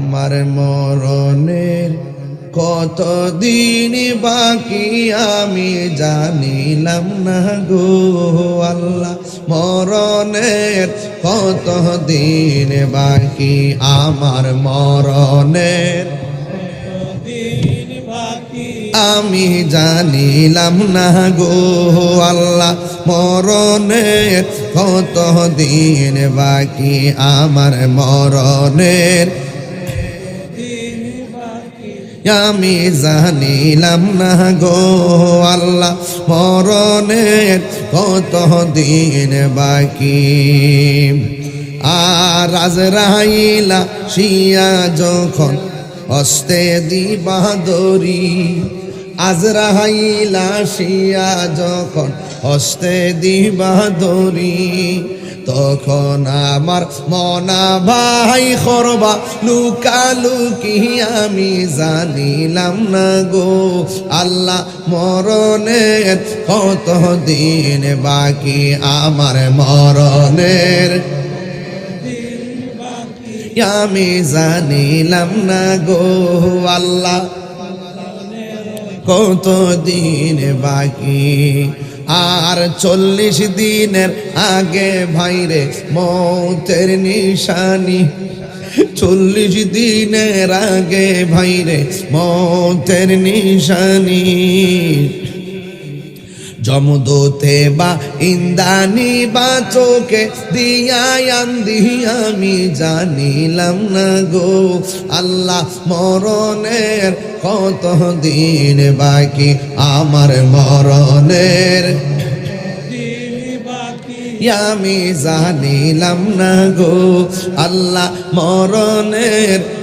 আমার মরণের কতদিন বাকি আমি জানিলাম না গো আল্লাহ। মরণের কতদিন বাকি আমার মরণের আমি জানিলাম না গো আল্লাহ। মরণের কত দিন বাকি আমার মরণের আমি জানিলাম না গো আল্লাহ, মরণের কত দিন বাকি। আর রাজরাইলা শিয়া যখন অস্তে হস্তে দিবাদরি আজরাহাইলা শিয়া যখন হস্তে দিবাদরি তখন আমার মনা ভাই খরবা লুকালুকি আমি জানিলাম না গো। আল্লাহ মরণের কত দিন বাকি, আমার মরণের আমি জানিলাম না গো। আল্লাহ কত দিন বাকি আর চল্লিশ দিনের আগে ভাইরে মৌতের নিশানি। চল্লিশ দিনের আগে ভাইরে মৌতের নিশানি। জমদূতে বা ইন্দানি বা চোখে দিয়ায়ান্দি আমি জানিলাম না গো। আল্লাহ মরণের কত দিন বাকি? আমার মরণের আমি জানিলাম না গো। আল্লাহ মরণের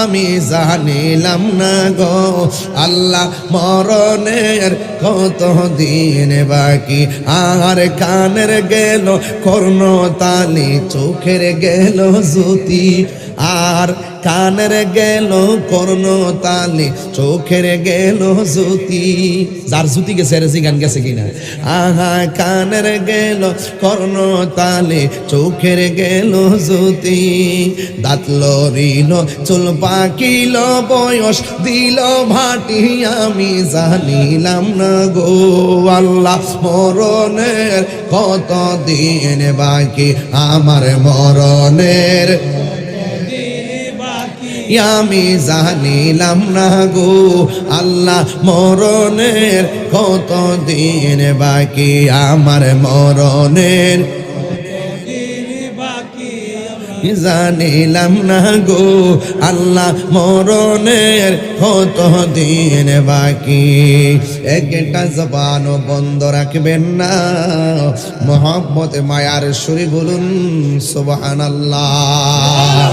আমি জানিলাম না গো, আল্লাহ মরণের কত দিন বাকি। আর কানের গেল কর্ণ তালি চোখের গেল জ্যোতি। আর কানের গেল কর্ণ তালি চোখের গেল জ্যোতি। যার জ্যোতি গেছে রেসি গান গেছে কিনা আহা, কানের গেল কর্ণ তালে চোখের গেল জ্যোতি। দাঁত লরিল, চুল পাকিল, বয়স দিল ভাটি, আমি জানিলাম না গো আল্লাহ, মরণের কত দিন বাকি? আমার মরণের আমি জানিলাম না গো, আল্লাহ মরণের কত দিন বাকি, আমার মরণের জানিলাম না গো, আল্লাহ মরণের কত দিন বাকি। একটা জবান বন্ধ রাখবেন না মোহাম্মত মায়ার সুরি বলুন, সুবহানাল্লাহ।